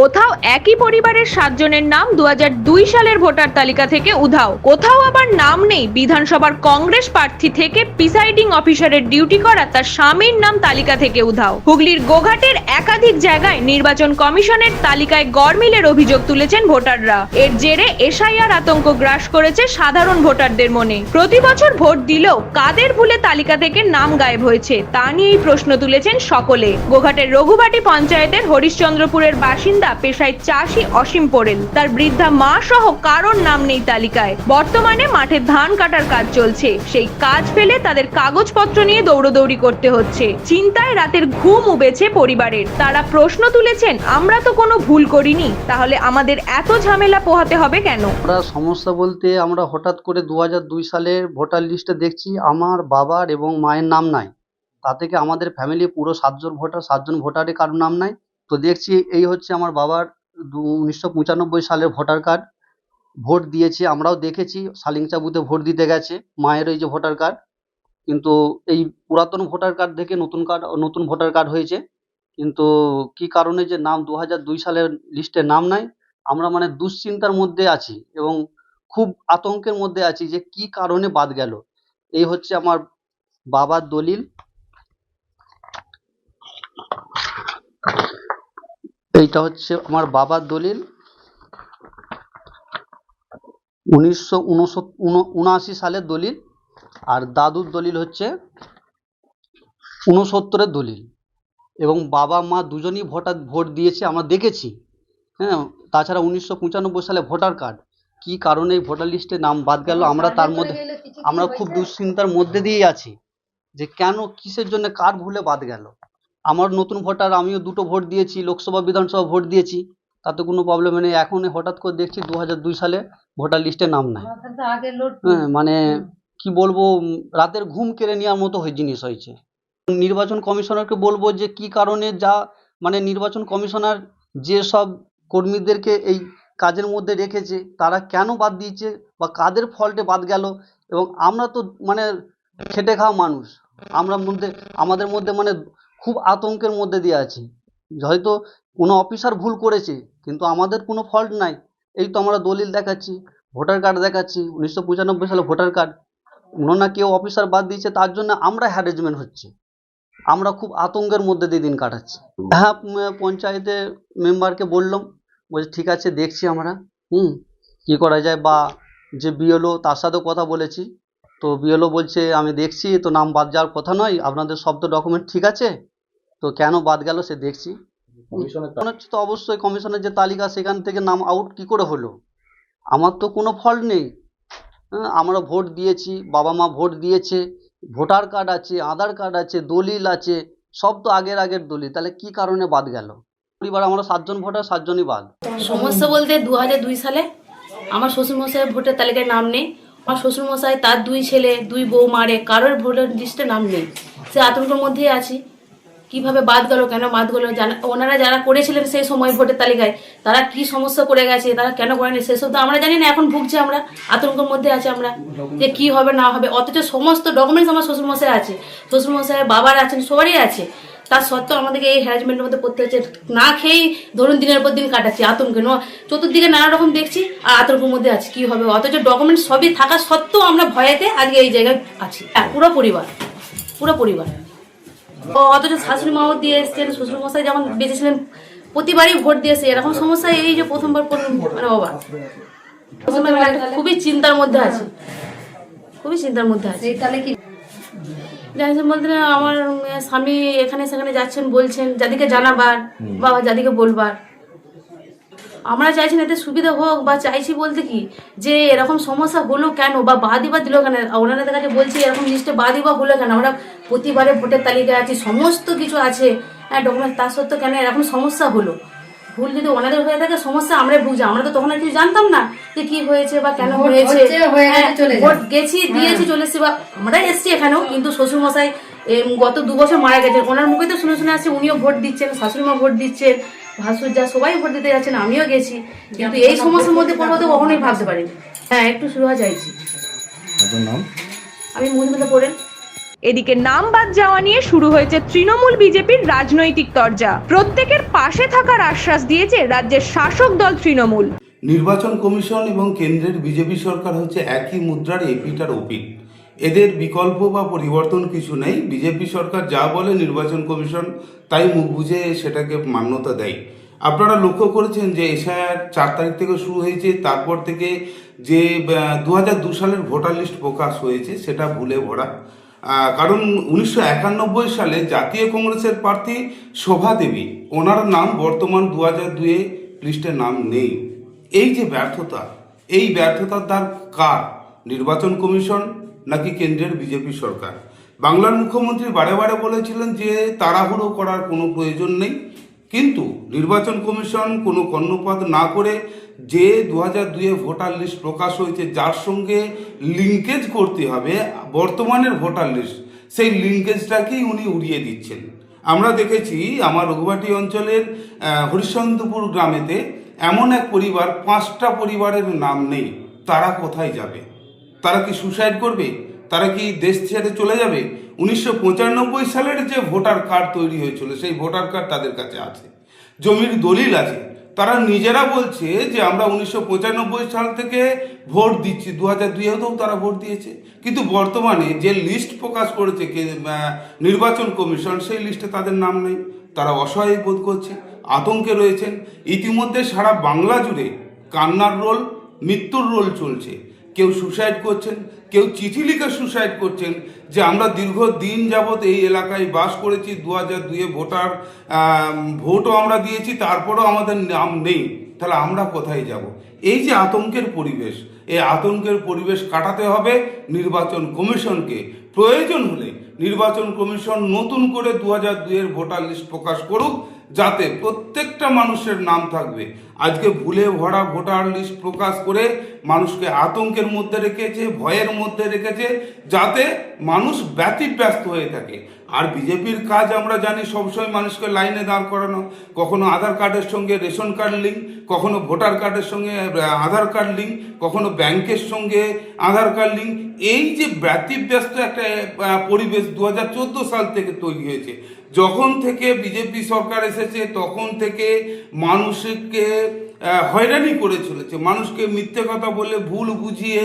কোথাও একই পরিবারের সাতজনের নাম দু হাজার দুই সালের ভোটার তালিকা থেকে উধাও। কোথাও আবার নাম নেই, বিধানসভার কংগ্রেস প্রার্থী থেকে প্রিসাইডিং অফিসারের ডিউটি করা তার স্বামীর নাম তালিকা থেকে উধাও। হুগলির গোঘাটের একাধিক জায়গায় নির্বাচন কমিশনের তালিকায় গড়মিলের অভিযোগ তুলেছেন ভোটাররা। এর জেরে এসআইআর আতঙ্ক গ্রাস করেছে সাধারণ ভোটারদের মনে। প্রতি বছর ভোট দিলেও কাদের ভুলে তালিকা থেকে নাম গায়েব হয়েছে, তা নিয়েই প্রশ্ন তুলেছেন সকলে। গোঘাটের রঘুবাটি পঞ্চায়েতের হরিশ্চন্দ্রপুরের বাসিন্দা পেশায় চাষি অসীম পোড়েল তার বৃদ্ধা মা সহ কারোর নাম নেই তালিকায়। বর্তমানে মাঠে ধান কাটার কাজ চলছে। সেই কাজ ফেলে তাদের কাগজপত্র নিয়ে দৌড়দৌড়ি করতে হচ্ছে। চিন্তায় রাতের ঘুম উবেছে পরিবারের। তারা প্রশ্ন তুলেছেন, আমরা তো কোনো ভুল করিনি। তাহলে আমাদের এত ঝামেলা পোহাতে হবে কেন? আমরা সমস্যা বলতে আমরা হঠাৎ করে দু হাজার দুই সালের ভোটার লিস্টে দেখছি, আমার বাবার এবং মায়ের নাম নাই। তা থেকে আমাদের ফ্যামিলি পুরো সাতজন ভোটার, সাতজন ভোটারে কারোর নাম নাই। তো দেখছি এই হচ্ছে আমার বাবার উনিশশো পঁচানব্বই সালের ভোটার কার্ড। ভোট দিয়েছে, আমরাও দেখেছি সালিংচা বুথে ভোট দিতে গেছে, মায়ের ওই যে ভোটার কার্ড। কিন্তু এই পুরাতন ভোটার কার্ড থেকে নতুন কার্ড, নতুন ভোটার কার্ড হয়েছে। কিন্তু কি কারণে যে নাম দু দুই সালের লিস্টে নাম নাই, আমরা মানে দুশ্চিন্তার মধ্যে আছি এবং খুব আতঙ্কের মধ্যে আছি যে কি কারণে বাদ গেল। এই হচ্ছে আমার বাবার দলিল। এইটা হচ্ছে আমার বাবার দলিল। উনিশশো উনআশি সালের দলিল। আর দাদুর দলিল হচ্ছে উনসত্তরের দলিল। এবং বাবা মা দুজনই ভোটার ভোট দিয়েছে আমরা দেখেছি। হ্যাঁ তাছাড়া উনিশশো পঁচানব্বই সালে ভোটার কার্ড। কি কারণে এই ভোটার লিস্টে নাম বাদ গেল? আমরা তার মধ্যে আমরা খুব দুশ্চিন্তার মধ্যে দিয়েই আছি যে কেন কিসের জন্য কার ভুলে বাদ গেল? আমার নতুন ভোটার আমিও দুটো ভোট দিয়েছি লোকসভা বিধানসভা ভোট দিয়েছি তাতে কোনো প্রবলেম নেই। এখন হঠাৎ করে দেখছি দু সালে ভোটার লিস্টে নাম নাই। হ্যাঁ মানে কি বলব রাতের ঘুম কেড়ে নেওয়ার মতো হয়ে জিনিস হয়েছে। নির্বাচন কমিশনারকে বলব যে কি কারণে যা মানে নির্বাচন কমিশনার যে সব কর্মীদেরকে এই কাজের মধ্যে রেখেছে তারা কেন বাদ দিয়েছে বা কাদের ফল্টে বাদ গেল? এবং আমরা তো মানে খেটে খাওয়া মানুষ। আমরা মধ্যে আমাদের মধ্যে মানে খুব আতঙ্কের মধ্যে দিয়ে আছি। হয়তো কোনো অফিসার ভুল করেছে কিন্তু আমাদের কোনো ফল্ট নাই। এই তো আমরা দলিল দেখাচ্ছি ভোটার কার্ড দেখাচ্ছি উনিশশো পঁচানব্বই সালে ভোটার কার্ড কোনো না কেউ অফিসার বাদ দিয়েছে তার জন্য আমরা হ্যারেজমেন্ট হচ্ছে। আমরা খুব আতঙ্কের মধ্যে দিয়ে দিন কাটাচ্ছি। হ্যাঁ উম, পঞ্চায়েতের মেম্বারকে বললাম বলছে ঠিক আছে দেখছি আমরা। হুম কী করা যায়? বা যে বিএলও তার সাথেও কথা বলেছি। তো বিএলও বলছে আমি দেখছি তো নাম বাদ যাওয়ার কথা নয় আপনাদের সব তো ডকুমেন্ট ঠিক আছে তো কেন বাদ গেল সে দেখছি। মনে হচ্ছে তো অবশ্যই কমিশনের যে তালিকা সেখান থেকে নাম আউট কি করে হলো? আমার তো কোনো ফল্ট নেই। হ্যাঁ আমরা ভোট দিয়েছি বাবা মা ভোট দিয়েছে ভোটার কার্ড আছে আধার কার্ড আছে দলিল আছে সব তো আগের আগের দলিল তাহলে কি কারণে বাদ গেল? পরিবার আমরা সাতজন ভোটার সাতজনই বাদ। সমস্যা বলতে দু হাজার দুই সালে আমার শ্বশুরমশাইয়ের ভোটের তালিকায় নাম নেই আমার শ্বশুরমশাই, তার দুই ছেলে, দুই বউ মারে, কারোর ভোটার লিস্টে নাম নেই। সে আতঙ্কের মধ্যেই আছি। কীভাবে বাদ গেল, কেন বাদ গেল ওনারা যারা করেছিলেন সেই সময় ভোটের তালিকায়, তারা কি সমস্যা করে গেছে, তারা কেন করেনি সেসব তো আমরা জানি না, এখন ভুগছি আমরা, আতঙ্কের মধ্যে আছি আমরা, যে কি হবে না হবে, অথচ সমস্ত ডকুমেন্টস আমার শ্বশুরমশাই আছে। শ্বশুরমশাই বাবার আছেন, সবারই আছে। তার সত্ত্বেও আমাদেরকে এই হ্যারাসমেন্টের মধ্যে পড়তে হচ্ছে। না খেয়েই ধরুন দিনের পর দিন কাটাচ্ছি, আতঙ্কে ন চতুর্দিকে নানা রকম দেখছি আর আতঙ্কের মধ্যে আছি, কি হবে? অথচ ডকুমেন্ট সবই থাকা সত্ত্বেও আমরা ভয়েতে আজকে এই জায়গায় আছি। হ্যাঁ পুরো পরিবার পুরো পরিবার। অথচ শাশুড়ি মাও দিয়ে এসছেন শ্বশুর মশাই যেমন বেঁচেছিলেন, প্রতিবারই ভোট দিয়েছে এরকম সমস্যা এই যে প্রথমবার করলাম মানে বাবা। প্রথমে খুবই চিন্তার মধ্যে আছে। খুবই চিন্তার মধ্যে আছে। জানিস বলতে আমার স্বামী এখানে সেখানে যাচ্ছেন বলছেন যাদিকে জানাবার বা যাদিকে বলবার। আমরা চাইছি না এতে সুবিধা হোক বা চাইছি বলতে কি যে এরকম সমস্যা হলো কেন বা বাদই বা দিল কেন? ওনাদের কাছে বলছি এরকম লিস্টে বাদই বা হলো কেন? আমরা প্রতিবারে ভোটের তালিকায় আছি সমস্ত কিছু আছে। হ্যাঁ ডকুমেন্ট তার সত্ত্বেও কেন এরকম সমস্যা হলো? ভুল যদি ওনাদের হয়ে থাকে সমস্যা আমরাই ভুগছি আমরা তো তখন আর কিছু জানতাম না যে কি হয়েছে বা কেন হয়েছে। হ্যাঁ, ভোট গেছি দিয়েছি চলে এসেছি বা আমরা এসছি এখানেও কিন্তু শ্বশুরমশাই গত দু বছর মারা গেছেন। ওনার মুখে তো শুনে শুনে আসছে উনিও ভোট দিচ্ছেন শাশুড়ি মা ভোট দিচ্ছেন ভাসুর যা সবাই ভোট দিতে যাচ্ছেন আমিও গেছি। কিন্তু এই সমস্যার মধ্যে পড়ব তো কখনোই ভাবতে পারিনি। হ্যাঁ একটু শুরু হওয়া চাইছি। নাম? আমি মহিলা পড়েন। এদিকে নাম বাদ যাওয়া নিয়ে শুরু হয়েছে তৃণমূল বিজেপির রাজনৈতিক তরজা। প্রত্যেকের পাশে থাকার আশ্বাস দিয়েছে রাজ্যের শাসক দল তৃণমূল। নির্বাচন কমিশন এবং কেন্দ্রের বিজেপি সরকার হচ্ছে একই মুদ্রার এপিট আর ওপিট। এদের বিকল্প বা পরিবর্তন কিছু নেই। বিজেপি সরকার যা বলে নির্বাচন কমিশন তাই মুখ বুঝে সেটাকে মান্যতা দেয়। আপনারা লক্ষ্য করেছেন যে এসআইআর চার তারিখ থেকে শুরু হয়েছে, তারপর থেকে যে দু সালের ভোটার লিস্ট প্রকাশ হয়েছে, সেটা ভুলে ভরা। কারণ উনিশশো একানব্বই সালে জাতীয় কংগ্রেসের প্রার্থী শোভা দেবী, ওনার নাম বর্তমান দু হাজার দুয়ে লিস্টে নাম নেই। এই যে ব্যর্থতা, এই ব্যর্থতার দ্বার কার? নির্বাচন কমিশন নাকি কেন্দ্রের বিজেপি সরকার? বাংলার মুখ্যমন্ত্রী বারে বারে বলেছিলেন যে তাড়াহুড়ো করার কোনো প্রয়োজন নেই। কিন্তু নির্বাচন কমিশন কোনো কর্ণপাত না করে যে দু হাজার দুয়ে ভোটার লিস্ট প্রকাশ হয়েছে, যার সঙ্গে লিঙ্কেজ করতে হবে, বর্তমানের ভোটার লিস্ট, সেই লিঙ্কেজটাকেই উনি উড়িয়ে দিচ্ছেন। আমরা দেখেছি আমার রঘুবাটি অঞ্চলের হরিশ্চন্দ্রপুর গ্রামেতে এমন এক পরিবার, পাঁচটা পরিবারের নাম নেই, তারা কোথায় যাবে? তারা কি সুসাইড করবে? তারা কি দেশ ছেড়ে চলে যাবে? উনিশশো পঁচানব্বই সালের যে ভোটার কার্ড তৈরি হয়েছিল, সেই ভোটার কার্ড তাদের কাছে আছে। জমির দলিল আছে। তারা নিজেরা বলছে যে আমরা উনিশশো পঁচানব্বই সাল থেকে ভোট দিচ্ছি দু হাজার দুইয়েতেও তারা ভোট দিয়েছে। কিন্তু বর্তমানে যে লিস্ট প্রকাশ করেছে নির্বাচন কমিশন, সেই লিস্টে তাদের নাম নেই। তারা অসহায় বোধ করছে, আতঙ্কে রয়েছেন। ইতিমধ্যে সারা বাংলা জুড়ে কান্নার রোল, মৃত্যুর রোল চলছে। কেউ সুসাইড করছেন, কেউ চিঠি লিখে সুসাইড করছেন যে আমরা দীর্ঘ দিন যাবৎ এই এলাকায় বাস করেছি দু হাজার দুয়ে ভোটার ভোটও আমরা দিয়েছি, তারপরেও আমাদের নাম নেই। তাহলে আমরা কোথায় যাব? এই যে আতঙ্কের পরিবেশ, এই আতঙ্কের পরিবেশ কাটাতে হবে নির্বাচন কমিশনকে। প্রয়োজন হলে নির্বাচন কমিশন নতুন করে দু হাজার দুইয়ের ভোটার লিস্ট প্রকাশ করুক যাতে প্রত্যেকটা মানুষের নাম থাকবে। আজকে ভুলে ভরা ভোটার লিস্ট প্রকাশ করে মানুষকে আতঙ্কের মধ্যে রেখেছে, ভয়ের মধ্যে রেখেছে, যাতে মানুষ ব্যতিব্যস্ত হয়ে থাকে। আর বিজেপির কাজ আমরা জানি সবসময় মানুষকে লাইনে দাঁড় করানো, কখনো আধার কার্ডের সঙ্গে রেশন কার্ড লিঙ্ক, কখনো ভোটার কার্ডের সঙ্গে আধার কার্ড লিঙ্ক, কখনো ব্যাংকের সঙ্গে আধার কার্ড লিঙ্ক। এই যে ব্যতিব্যস্ত একটা পরিবেশ দু হাজার চোদ্দ সাল থেকে তৈরি হয়েছে। যখন থেকে বিজেপি সরকার এসেছে, তখন থেকে মানুষকে হয়রানি করে চলেছে। মানুষকে মিথ্যে কথা বলে ভুল বুঝিয়ে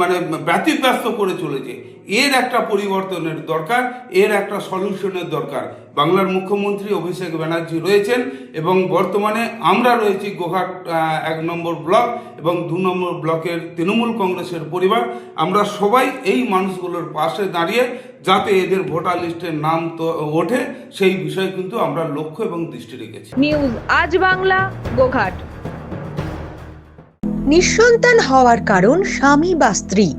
মানে ব্যতিব্যস্ত করে চলেছে। এর একটা পরিবর্তনের দরকার এর একটা সলিউশনের দরকার। বাংলার মুখ্যমন্ত্রী অভিষেক ব্যানার্জি রয়েছেন এবং বর্তমানে আমরা রয়েছি গোঘাট এক নম্বর ব্লক এবং দু নম্বর ব্লকের তৃণমূল কংগ্রেসের পরিবার। আমরা সবাই এই মানুষগুলোর পাশে দাঁড়িয়ে যাতে এদের ভোটার লিস্টের নাম তো ওঠে সেই বিষয়ে কিন্তু আমরা লক্ষ্য এবং দৃষ্টি রেখেছি। নিউজ আজ বাংলা গোঘাট। নিঃসন্তান হওয়ার কারণ স্বামী বা স্ত্রী।